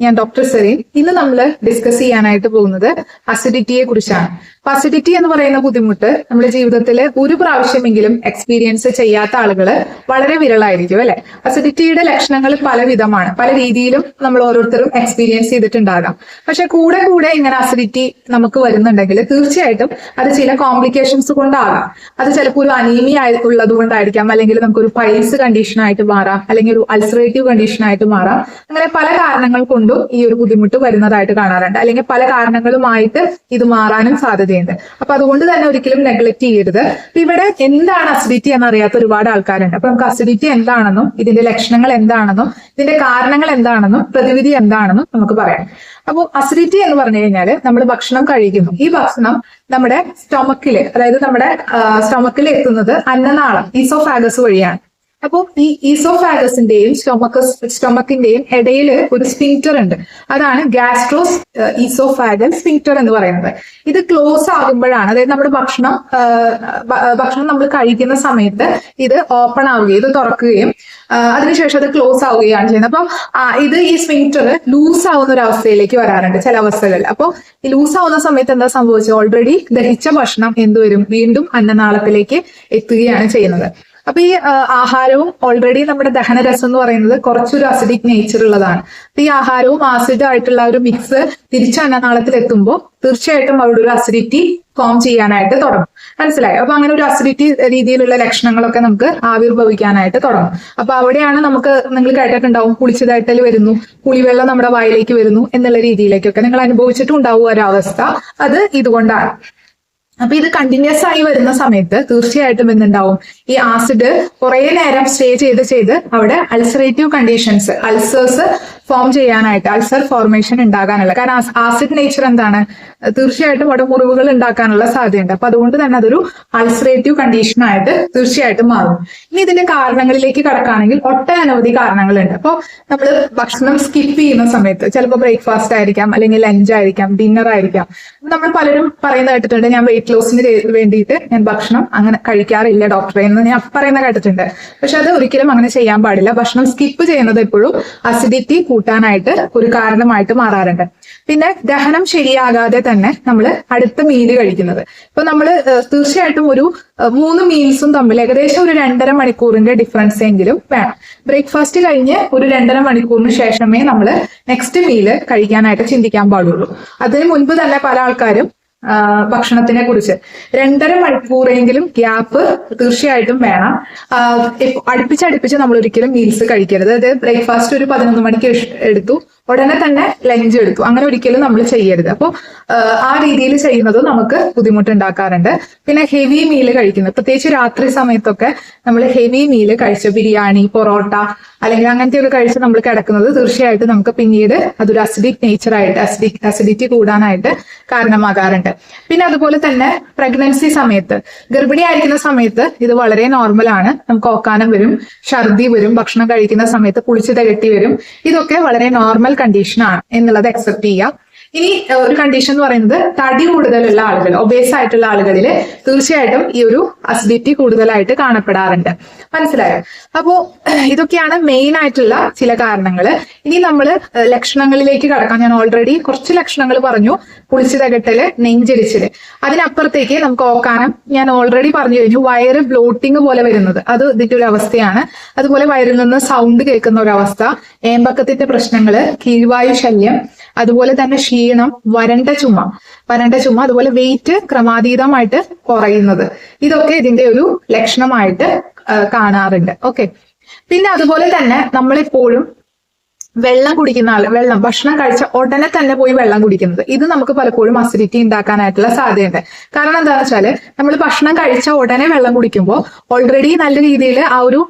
ഞാൻ doctor serine ഇന്ന് നമ്മൾ ഡിസ്കസ് ചെയ്യാനായിട്ട് പോകുന്നത് അസിഡിറ്റിയെ കുറിച്ചാണ്. അപ്പൊ അസിഡിറ്റി എന്ന് പറയുന്ന ബുദ്ധിമുട്ട് നമ്മുടെ ജീവിതത്തിൽ ഒരു പ്രാവശ്യമെങ്കിലും എക്സ്പീരിയൻസ് ചെയ്യാത്ത ആളുകൾ വളരെ വിരളായിരിക്കും അല്ലെ? അസിഡിറ്റിയുടെ ലക്ഷണങ്ങൾ പല വിധമാണ്. പല രീതിയിലും നമ്മൾ ഓരോരുത്തരും എക്സ്പീരിയൻസ് ചെയ്തിട്ടുണ്ടാകാം. പക്ഷെ കൂടെ കൂടെ ഇങ്ങനെ അസിഡിറ്റി നമുക്ക് വരുന്നുണ്ടെങ്കിൽ തീർച്ചയായിട്ടും അത് ചില കോംപ്ലിക്കേഷൻസ് കൊണ്ടാകാം. അത് ചിലപ്പോൾ ഒരു അനീമിയ ഉള്ളത് കൊണ്ടായിരിക്കാം. അല്ലെങ്കിൽ നമുക്കൊരു പൈൽസ് കണ്ടീഷൻ ആയിട്ട് മാറാം. അല്ലെങ്കിൽ ഒരു അൾസറേറ്റീവ് കണ്ടീഷൻ ആയിട്ട് മാറാം. അങ്ങനെ പല കാരണങ്ങൾ ഈ ഒരു ബുദ്ധിമുട്ട് വരുന്നതായിട്ട് കാണാറുണ്ട്. അല്ലെങ്കിൽ പല കാരണങ്ങളുമായിട്ട് ഇത് മാറാനും സാധ്യതയുണ്ട്. അപ്പൊ അതുകൊണ്ട് തന്നെ ഒരിക്കലും നെഗ്ലക്ട് ചെയ്യരുത്. ഇവിടെ എന്താണ് അസിഡിറ്റി എന്ന് എന്നറിയാത്ത ഒരുപാട് ആൾക്കാരുണ്ട്. അപ്പൊ നമുക്ക് അസിഡിറ്റി എന്താണെന്നും ഇതിന്റെ ലക്ഷണങ്ങൾ എന്താണെന്നും ഇതിന്റെ കാരണങ്ങൾ എന്താണെന്നും പ്രതിവിധി എന്താണെന്നും നമുക്ക് പറയാം. അപ്പോൾ അസിഡിറ്റി എന്ന് പറഞ്ഞു കഴിഞ്ഞാൽ നമ്മൾ ഭക്ഷണം കഴിക്കുന്നു. ഈ ഭക്ഷണം നമ്മുടെ സ്റ്റൊമക്കിൽ അതായത് നമ്മുടെ സ്റ്റൊമക്കിൽ എത്തുന്നത് അന്നനാളം ഈസോഫാഗസ് വഴിയാണ്. അപ്പോൾ ഈ ഈസോഫാഗസിന്റെയും സ്റ്റൊമക്കസ് സ്റ്റൊമക്കിന്റെയും ഇടയിൽ ഒരു സ്പിങ്ക്റ്റർ ഉണ്ട്. അതാണ് ഗ്യാസ്ട്രോസ് ഈസോഫാഗൽ സ്പിങ്ക്റ്റർ എന്ന് പറയുന്നത്. ഇത് ക്ലോസ് ആകുമ്പോഴാണ് അതായത് നമ്മുടെ ഭക്ഷണം ഭക്ഷണം നമ്മൾ കഴിക്കുന്ന സമയത്ത് ഇത് ഓപ്പൺ ആവുകയും ഇത് തുറക്കുകയും അതിനുശേഷം അത് ക്ലോസ് ആവുകയാണ് ചെയ്യുന്നത്. അപ്പം ഇത് ഈ സ്പിങ്ക്റ്റർ ലൂസ് ആവുന്ന ഒരു അവസ്ഥയിലേക്ക് വരാറുണ്ട് ചില അവസ്ഥകളിൽ. അപ്പോൾ ഈ ലൂസ് ആവുന്ന സമയത്ത് എന്താ സംഭവിച്ചത്? ഓൾറെഡി ദഹിച്ച ഭക്ഷണം എന്തുവരും വീണ്ടും അന്നനാളത്തിലേക്ക് എത്തുകയാണ് ചെയ്യുന്നത്. അപ്പൊ ഈ ആഹാരവും ഓൾറെഡി നമ്മുടെ ദഹനരസം എന്ന് പറയുന്നത് കുറച്ചൊരു അസിഡിക് നേച്ചർ ഉള്ളതാണ്. അപ്പൊ ഈ ആഹാരവും ആസിഡ് ആയിട്ടുള്ള ഒരു മിക്സ് തിരിച്ച് അന്നനാളത്തിൽ എത്തുമ്പോൾ തീർച്ചയായിട്ടും അവിടെ ഒരു അസിഡിറ്റി ഫോം ചെയ്യാനായിട്ട് തുടങ്ങും. മനസ്സിലായി? അപ്പൊ അങ്ങനെ ഒരു അസിഡിറ്റി രീതിയിലുള്ള ലക്ഷണങ്ങളൊക്കെ നമുക്ക് ആവിർഭവിക്കാനായിട്ട് തുടങ്ങും. അപ്പൊ അവിടെയാണ് നമുക്ക് നിങ്ങൾ കേട്ടിട്ടുണ്ടാവും പുളിച്ചതായിട്ടൽ വരുന്നു പുളിവെള്ളം നമ്മുടെ വായിലേക്ക് വരുന്നു എന്നുള്ള രീതിയിലേക്കൊക്കെ നിങ്ങൾ അനുഭവിച്ചിട്ടുണ്ടാവും ഒരവസ്ഥ. അത് ഇതുകൊണ്ടാണ്. അപ്പൊ ഇത് കണ്ടിന്യൂസ് ആയി വരുന്ന സമയത്ത് തീർച്ചയായിട്ടും എന്തുണ്ടാവും? ഈ ആസിഡ് കുറെ നേരം സ്റ്റേ ചെയ്ത് ചെയ്ത് അവിടെ അൾസറേറ്റീവ് കണ്ടീഷൻസ് അൾസേഴ്സ് ഫോം ചെയ്യാനായിട്ട് അൾസർ ഫോർമേഷൻ ഉണ്ടാകാനുള്ള. കാരണം ആസിഡ് നേച്ചർ എന്താണ്? തീർച്ചയായിട്ടും അവിടെ മുറിവുകൾ ഉണ്ടാക്കാനുള്ള സാധ്യതയുണ്ട്. അപ്പൊ അതുകൊണ്ട് തന്നെ അതൊരു അൾസറേറ്റീവ് കണ്ടീഷനായിട്ട് തീർച്ചയായിട്ടും മാറും. ഇനി ഇതിന്റെ കാരണങ്ങളിലേക്ക് കടക്കുകയാണെങ്കിൽ ഒട്ടനവധി കാരണങ്ങളുണ്ട്. അപ്പോൾ നമ്മൾ ഭക്ഷണം സ്കിപ്പ് ചെയ്യുന്ന സമയത്ത് ചിലപ്പോൾ ബ്രേക്ക്ഫാസ്റ്റ് ആയിരിക്കാം അല്ലെങ്കിൽ ലഞ്ച് ആയിരിക്കാം ഡിന്നർ ആയിരിക്കാം. നമ്മൾ പലരും പറയുന്ന കേട്ടിട്ടുണ്ട് ഞാൻ വെയിറ്റ് ലോസിന് വേണ്ടിയിട്ട് ഞാൻ ഭക്ഷണം അങ്ങനെ കഴിക്കാറില്ല ഡോക്ടറെ എന്ന് ഞാൻ പറയുന്ന കേട്ടിട്ടുണ്ട്. പക്ഷെ അത് ഒരിക്കലും അങ്ങനെ ചെയ്യാൻ പാടില്ല. ഭക്ഷണം സ്കിപ്പ് ചെയ്യുന്നത് എപ്പോഴും അസിഡിറ്റി കൂട്ടാനായിട്ട് ഒരു കാരണമായിട്ട് മാറാറുണ്ട്. പിന്നെ ദഹനം ശരിയാകാതെ തന്നെ നമ്മൾ അടുത്ത മീൽ കഴിക്കുന്നത്. ഇപ്പൊ നമ്മൾ തീർച്ചയായിട്ടും ഒരു മൂന്ന് മീൽസും തമ്മിൽ ഏകദേശം ഒരു രണ്ടര മണിക്കൂറിന്റെ ഡിഫറൻസ് എങ്കിലും വേണം. ബ്രേക്ക്ഫാസ്റ്റ് കഴിഞ്ഞ് ഒരു രണ്ടര മണിക്കൂറിന് ശേഷമേ നമ്മൾ നെക്സ്റ്റ് മീൽ കഴിക്കാനായിട്ട് ചിന്തിക്കാൻ പാടുള്ളൂ. അതിന് മുൻപ് തന്നെ പല ആൾക്കാരും ഭക്ഷണത്തിനെ കുറിച്ച് രണ്ടര മണിക്കൂറെങ്കിലും ഗ്യാപ്പ് തീർച്ചയായിട്ടും വേണം. അടുപ്പിച്ചടുപ്പിച്ച് നമ്മൾ ഒരിക്കലും മീൽസ് കഴിക്കരുത്. അതായത് ബ്രേക്ക്ഫാസ്റ്റ് ഒരു പതിനൊന്ന് മണിക്ക് എടുത്തു. ഉടനെ തന്നെ ലഞ്ച് എടുത്തു അങ്ങനെ ഒരിക്കലും നമ്മൾ ചെയ്യരുത്. അപ്പോൾ ആ രീതിയിൽ ചെയ്യുന്നത് നമുക്ക് ബുദ്ധിമുട്ടുണ്ടാക്കാറുണ്ട്. പിന്നെ ഹെവി മീൽ കഴിക്കുന്നത് പ്രത്യേകിച്ച് രാത്രി സമയത്തൊക്കെ നമ്മൾ ഹെവി മീൽ കഴിച്ച ബിരിയാണി പൊറോട്ട അല്ലെങ്കിൽ അങ്ങനത്തെ ഒരു കഴിച്ച് നമ്മൾ കിടക്കുന്നത് തീർച്ചയായിട്ടും നമുക്ക് പിന്നീട് അതൊരു അസിഡിക് നേച്ചർ ആയിട്ട് അസിഡിക് അസിഡിറ്റി കൂടാനായിട്ട് കാരണമാകാറുണ്ട്. പിന്നെ അതുപോലെ തന്നെ പ്രഗ്നൻസി സമയത്ത് ഗർഭിണി ആയിരിക്കുന്ന സമയത്ത് ഇത് വളരെ നോർമൽ ആണ്. നമുക്ക് ഓക്കാനം വരും ഛർദി വരും ഭക്ഷണം കഴിക്കുന്ന സമയത്ത് പുളിച്ചു തികട്ടി വരും. ഇതൊക്കെ വളരെ നോർമൽ കണ്ടീഷൻ ആണ് എന്നുള്ളത് അക്സെപ്റ്റ് ചെയ്യാം ഇനി ഒരു കണ്ടീഷൻ എന്ന് പറയുന്നത് തടി കൂടുതലുള്ള ആളുകൾ ഒബേസ് ആയിട്ടുള്ള ആളുകളിൽ തീർച്ചയായിട്ടും ഈ ഒരു അസിഡിറ്റി കൂടുതലായിട്ട് കാണപ്പെടാറുണ്ട്. മനസ്സിലായോ? അപ്പോ ഇതൊക്കെയാണ് മെയിൻ ആയിട്ടുള്ള ചില കാരണങ്ങൾ ഇനി നമ്മൾ ലക്ഷണങ്ങളിലേക്ക് കടക്കാം. ഞാൻ ഓൾറെഡി കുറച്ച് ലക്ഷണങ്ങൾ പറഞ്ഞു. കുളിച്ചു തകട്ടൽ നെഞ്ചരിച്ചിൽ. അതിനപ്പുറത്തേക്ക് നമുക്ക് ഓക്കാനം. ഞാൻ ഓൾറെഡി പറഞ്ഞു കഴിഞ്ഞു വയറ് ബ്ലോട്ടിങ് പോലെ വരുന്നത്. അത് ഇതിന്റെ ഒരു അവസ്ഥയാണ്. അതുപോലെ വയറിൽ നിന്ന് സൗണ്ട് കേൾക്കുന്ന ഒരു അവസ്ഥ. ഏമ്പക്കത്തിന്റെ പ്രശ്നങ്ങൾ കീഴ്വായു ശല്യം. അതുപോലെ തന്നെ ക്ഷീണം വരണ്ട ചുമ. വരണ്ട ചുമ അതുപോലെ വെയിറ്റ് ക്രമാതീതമായിട്ട് കുറയുന്നത്. ഇതൊക്കെ ഇതിന്റെ ഒരു ലക്ഷണമായിട്ട് കാണാറുണ്ട്. ഓക്കെ പിന്നെ അതുപോലെ തന്നെ നമ്മളെപ്പോഴും വെള്ളം കുടിക്കുന്ന ആൾ വെള്ളം ഭക്ഷണം കഴിച്ച ഉടനെ തന്നെ പോയി വെള്ളം കുടിക്കുന്നത്. ഇത് നമുക്ക് പലപ്പോഴും അസിഡിറ്റി ഉണ്ടാക്കാനായിട്ടുള്ള സാധ്യതയുണ്ട്. കാരണം എന്താണെന്ന് വെച്ചാൽ നമ്മൾ ഭക്ഷണം കഴിച്ച ഉടനെ വെള്ളം കുടിക്കുമ്പോൾ ഓൾറെഡി നല്ല രീതിയിൽ ആ ഒരു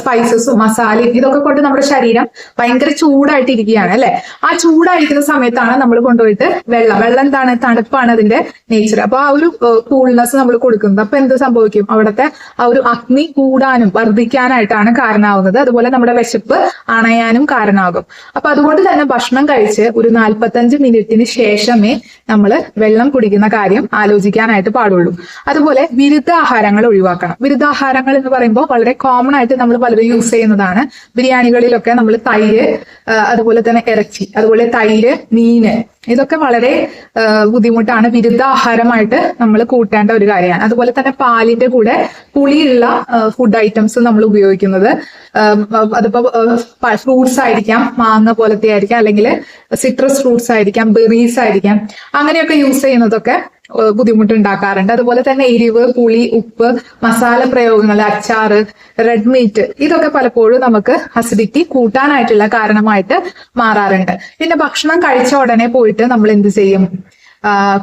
സ്പൈസസും മസാലയും ഇതൊക്കെ കൊണ്ട് നമ്മുടെ ശരീരം ഭയങ്കര ചൂടായിട്ട് ഇരിക്കുകയാണ് അല്ലെ? ആ ചൂടായിരിക്കുന്ന സമയത്താണ് നമ്മൾ കൊണ്ടുപോയിട്ട് വെള്ളം. വെള്ളം എന്താണ്? തണുപ്പാണ് അതിന്റെ നേച്ചർ അപ്പൊ ആ ഒരു കൂൾനെസ് നമ്മൾ കൊടുക്കുന്നത്. അപ്പൊ എന്ത് സംഭവിക്കും? അവിടുത്തെ ആ ഒരു അഗ്നി കൂടാനും വർദ്ധിക്കാനായിട്ടാണ് കാരണമാവുന്നത്. അതുപോലെ നമ്മുടെ വിശപ്പ് അണയാനും കാരണമാകും. അപ്പൊ അതുകൊണ്ട് തന്നെ ഭക്ഷണം കഴിച്ച് ഒരു നാൽപ്പത്തഞ്ച് മിനിറ്റിന് ശേഷമേ നമ്മൾ വെള്ളം കുടിക്കുന്ന കാര്യം ആലോചിക്കാനായിട്ട് പാടുള്ളൂ. അതുപോലെ വിരുദ്ധാഹാരങ്ങൾ ഒഴിവാക്കണം. വിരുദ്ധാഹാരങ്ങൾ എന്ന് പറയുമ്പോൾ വളരെ കോമൺ ആയിട്ട് നമ്മൾ പലരും യൂസ് ചെയ്യുന്നതാണ്. ബിരിയാണികളിലൊക്കെ നമ്മൾ തൈര് അതുപോലെ തന്നെ ഇറച്ചി അതുപോലെ തൈര് മീന് ഇതൊക്കെ വളരെ ബുദ്ധിമുട്ടാണ്. വിരുദ്ധ ആഹാരമായിട്ട് നമ്മൾ കൂട്ടേണ്ട ഒരു കാര്യമാണ്. അതുപോലെ തന്നെ പാലിന്റെ കൂടെ പുളിയുള്ള ഫുഡ് ഐറ്റംസ് നമ്മൾ ഉപയോഗിക്കുന്നത്. അതിപ്പോ ഫ്രൂട്ട്സ് ആയിരിക്കാം മാങ്ങ പോലത്തെ ആയിരിക്കാം അല്ലെങ്കിൽ സിട്രസ് ഫ്രൂട്ട്സ് ആയിരിക്കാം ബെറീസ് ആയിരിക്കാം. അങ്ങനെയൊക്കെ യൂസ് ചെയ്യുന്നതൊക്കെ ബുദ്ധിമുട്ടുണ്ടാക്കാറുണ്ട്. അതുപോലെ തന്നെ എരിവ് പുളി ഉപ്പ് മസാല പ്രയോഗങ്ങൾ അച്ചാറ് റെഡ് മീറ്റ് ഇതൊക്കെ പലപ്പോഴും നമുക്ക് അസിഡിറ്റി കൂട്ടാനായിട്ടുള്ള കാരണമായിട്ട് മാറാറുണ്ട്. പിന്നെ ഭക്ഷണം കഴിച്ച ഉടനെ പോയിട്ട് നമ്മൾ എന്ത് ചെയ്യും?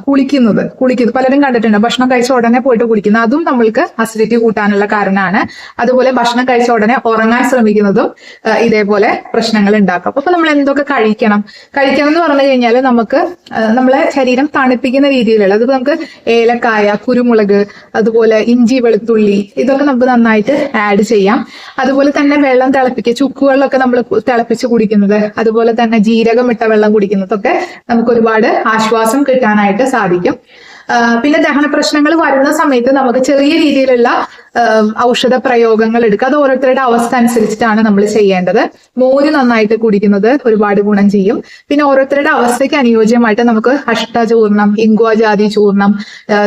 കുളിക്കുന്നത്. കുളിക്കുന്നത്. പലരും കണ്ടിട്ടുണ്ട്. ഭക്ഷണം കഴിച്ച ഉടനെ പോയിട്ട് കുളിക്കുന്നത്. അതും നമ്മൾക്ക് അസിഡിറ്റി കൂട്ടാനുള്ള കാരണമാണ്. അതുപോലെ ഭക്ഷണം കഴിച്ച ഉടനെ ഉറങ്ങാൻ ശ്രമിക്കുന്നതും ഇതേപോലെ പ്രശ്നങ്ങൾ ഉണ്ടാക്കും. അപ്പൊ നമ്മൾ എന്തൊക്കെ കഴിക്കണം? കഴിക്കണം എന്ന് പറഞ്ഞു കഴിഞ്ഞാൽ നമുക്ക് നമ്മളെ ശരീരം തണുപ്പിക്കുന്ന രീതിയിലുള്ള അത് നമുക്ക് ഏലക്കായ കുരുമുളക് അതുപോലെ ഇഞ്ചി വെളുത്തുള്ളി ഇതൊക്കെ നമുക്ക് നന്നായിട്ട് ആഡ് ചെയ്യാം. അതുപോലെ തന്നെ വെള്ളം തിളപ്പിക്കുക. ചുക്കുകളിലൊക്കെ നമ്മൾ തിളപ്പിച്ച് കുടിക്കുന്നത്. അതുപോലെ തന്നെ ജീരകം ഇട്ട വെള്ളം കുടിക്കുന്നതൊക്കെ നമുക്ക് ഒരുപാട് ആശ്വാസം കിട്ടാനായിട്ട് സാധിക്കും. പിന്നെ ദഹന പ്രശ്നങ്ങൾ വരുന്ന സമയത്ത് നമുക്ക് ചെറിയ രീതിയിലുള്ള ഔഷധ പ്രയോഗങ്ങൾ എടുക്കുക. അത് ഓരോരുത്തരുടെ അവസ്ഥ അനുസരിച്ചിട്ടാണ് നമ്മൾ ചെയ്യേണ്ടത്. മോര് നന്നായിട്ട് കുടിക്കുന്നത് ഒരുപാട് ഗുണം ചെയ്യും. പിന്നെ ഓരോരുത്തരുടെ അവസ്ഥയ്ക്ക് അനുയോജ്യമായിട്ട് നമുക്ക് അഷ്ടചൂർണം ഇംഗ്വാജാതി ചൂർണം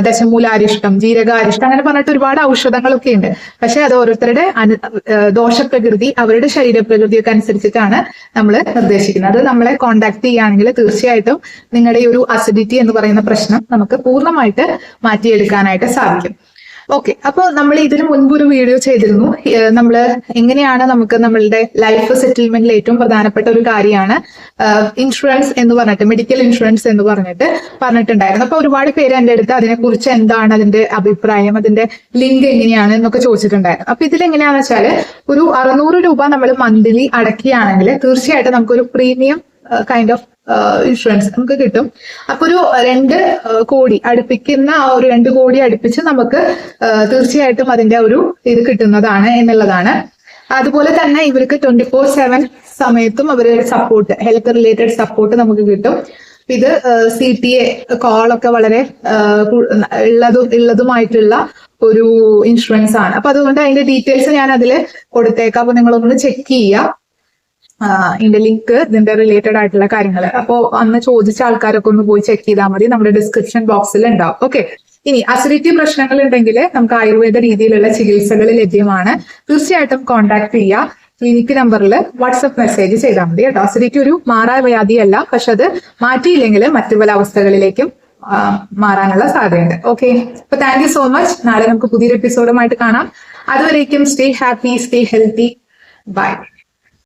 ദശമൂലാരിഷ്ടം ജീരകാരിഷ്ടം അങ്ങനെ പറഞ്ഞിട്ട് ഒരുപാട് ഔഷധങ്ങളൊക്കെ ഉണ്ട്. പക്ഷെ അത് ഓരോരുത്തരുടെ അനു ദോഷപ്രകൃതി അവരുടെ ശരീരപ്രകൃതിയൊക്കെ അനുസരിച്ചിട്ടാണ് നമ്മൾ നിർദ്ദേശിക്കുന്നത്. അത് നമ്മളെ കോണ്ടാക്ട് ചെയ്യുകയാണെങ്കിൽ തീർച്ചയായിട്ടും നിങ്ങളുടെ ഈ ഒരു അസിഡിറ്റി എന്ന് പറയുന്ന പ്രശ്നം നമുക്ക് പൂർണമായിട്ട് മാറ്റിയെടുക്കാനായിട്ട് സാധിക്കും. ഓക്കെ അപ്പോൾ നമ്മൾ ഇതിനു മുൻപ് ഒരു വീഡിയോ ചെയ്തിരുന്നു. നമ്മൾ എങ്ങനെയാണ് നമുക്ക് നമ്മളുടെ ലൈഫ് സെറ്റിൽമെന്റിൽ ഏറ്റവും പ്രധാനപ്പെട്ട ഒരു കാര്യമാണ് ഇൻഷുറൻസ് എന്ന് പറഞ്ഞിട്ട് മെഡിക്കൽ ഇൻഷുറൻസ് എന്ന് പറഞ്ഞിട്ട് പറഞ്ഞിട്ടുണ്ടായിരുന്നു. അപ്പൊ ഒരുപാട് പേര് എന്റെ അടുത്ത് അതിനെക്കുറിച്ച് എന്താണ് അതിന്റെ അഭിപ്രായം അതിന്റെ ലിങ്ക് എങ്ങനെയാണ് എന്നൊക്കെ ചോദിച്ചിട്ടുണ്ടായിരുന്നു. അപ്പൊ ഇതിൽ എങ്ങനെയാണെന്ന് വെച്ചാൽ ഒരു അറുന്നൂറ് രൂപ നമ്മൾ മന്ത്ലി അടക്കുകയാണെങ്കിൽ തീർച്ചയായിട്ടും നമുക്കൊരു പ്രീമിയം കൈൻഡ് ഓഫ് ഇൻഷുറൻസ് നമുക്ക് കിട്ടും. അപ്പൊ ഒരു രണ്ട് കോടി അടുപ്പിക്കുന്ന ആ ഒരു രണ്ട് കോടി അടുപ്പിച്ച് നമുക്ക് തീർച്ചയായിട്ടും അതിന്റെ ഒരു ഇത് കിട്ടുന്നതാണ് എന്നുള്ളതാണ്. അതുപോലെ തന്നെ ഇവർക്ക് ട്വന്റി ഫോർ സെവൻ സമയത്തും അവർ സപ്പോർട്ട് ഹെൽത്ത് റിലേറ്റഡ് സപ്പോർട്ട് നമുക്ക് കിട്ടും. ഇത് സി ടി എ കോളൊക്കെ വളരെ ഉള്ളതും ഉള്ളതുമായിട്ടുള്ള ഒരു ഇൻഷുറൻസ് ആണ്. അപ്പൊ അതുകൊണ്ട് അതിന്റെ ഡീറ്റെയിൽസ് ഞാൻ അതിൽ കൊടുത്തേക്കാം. അപ്പൊ നിങ്ങളൊന്ന് ചെക്ക് ചെയ്യുക ഇതിന്റെ ലിങ്ക് ഇതിന്റെ റിലേറ്റഡ് ആയിട്ടുള്ള കാര്യങ്ങൾ അപ്പോ അന്ന് ചോദിച്ച ആൾക്കാരൊക്കെ ഒന്ന് പോയി ചെക്ക് ചെയ്താൽ മതി. നമ്മുടെ ഡിസ്ക്രിപ്ഷൻ ബോക്സിൽ ഉണ്ടാവും. ഓക്കെ ഇനി അസിഡിറ്റി പ്രശ്നങ്ങൾ ഉണ്ടെങ്കിൽ നമുക്ക് ആയുർവേദ രീതിയിലുള്ള ചികിത്സകൾ ലഭ്യമാണ്. തീർച്ചയായിട്ടും കോൺടാക്ട് ചെയ്യുക ക്ലിനിക്ക് നമ്പറിൽ വാട്സപ്പ് മെസ്സേജ് ചെയ്താൽ മതി കേട്ടോ. അസിഡിറ്റി ഒരു മാറാ വ്യാധിയല്ല. പക്ഷെ അത് മാറ്റിയില്ലെങ്കിൽ മറ്റു പല അവസ്ഥകളിലേക്കും മാറാനുള്ള സാധ്യതയുണ്ട്. ഓക്കെ അപ്പൊ താങ്ക് യു സോ മച്ച് നാളെ നമുക്ക് പുതിയൊരു എപ്പിസോഡുമായിട്ട് കാണാം. അതുവരേക്കും stay happy stay healthy bye